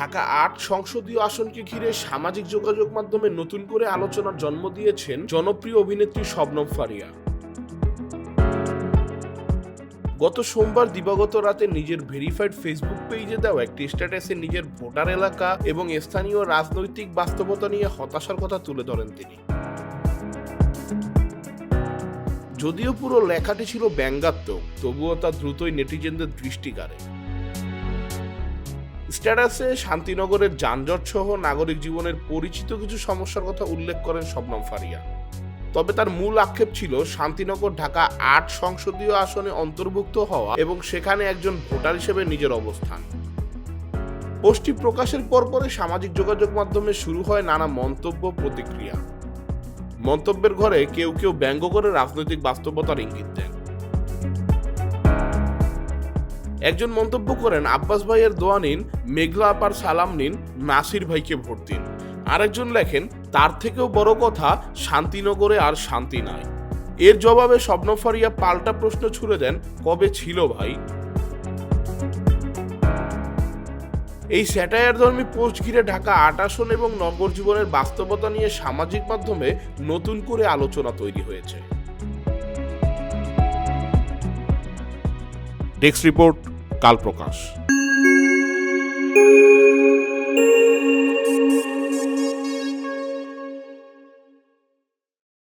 ঢাকা আট সংসদীয় আসনকে ঘিরে সামাজিক যোগাযোগ মাধ্যমে নতুন করে আলোচনার জন্ম দিয়েছেন জনপ্রিয় অভিনেত্রী শবনম ফারিয়া। গত সোমবার দিবাগত রাতে নিজের ভেরিফাইড ফেসবুক পেজে দেওয়া একটি স্ট্যাটাসে নিজের ভোটার এলাকা এবং স্থানীয় রাজনৈতিক বাস্তবতা নিয়ে হতাশার কথা তুলে ধরেন তিনি। যদিও পুরো লেখাটি ছিল ব্যঙ্গাত্মক, তবুও তা দ্রুতই নেটিজেনদের দৃষ্টি কাড়ে। স্ট্যাটাসে শান্তিনগরের যানজট সহ নাগরিক জীবনের পরিচিত কিছু সমস্যার কথা উল্লেখ করেন শবনম ফারিয়া। তবে তার মূল আক্ষেপ ছিল শান্তিনগর ঢাকা আট সংসদীয় আসনে অন্তর্ভুক্ত হওয়া এবং সেখানে একজন ভোটার হিসেবে নিজের অবস্থান। পোস্টটি প্রকাশের পরপরই সামাজিক যোগাযোগ মাধ্যমে শুরু হয় নানা মন্তব্য প্রতিক্রিয়া। মন্তব্যের ঘরে কেউ কেউ ব্যঙ্গ করে রাজনৈতিক বাস্তবতার ইঙ্গিত দেন। একজন মন্তব্য করেন, আব্বাস ভাইয়ের দোয়া নিন, মেঘলা আপার সালাম নিন, নাসির ভাইকে ভোট দিন। আরেকজন লেখেন, তার থেকেও বড় কথা, শান্তিনগরে আর শান্তি নাই। এর জবাবে স্বপ্নফারিয়া পাল্টা প্রশ্ন ছুড়ে দেন, কবে ছিল ভাই? এই স্যাটায়ার ধর্মী পোস্ট ঘিরে ঢাকা আট আসন এবং নগর জীবনের বাস্তবতা নিয়ে সামাজিক মাধ্যমে নতুন করে আলোচনা তৈরি হয়েছে। ডেস্ক রিপোর্ট কাল প্রকাশ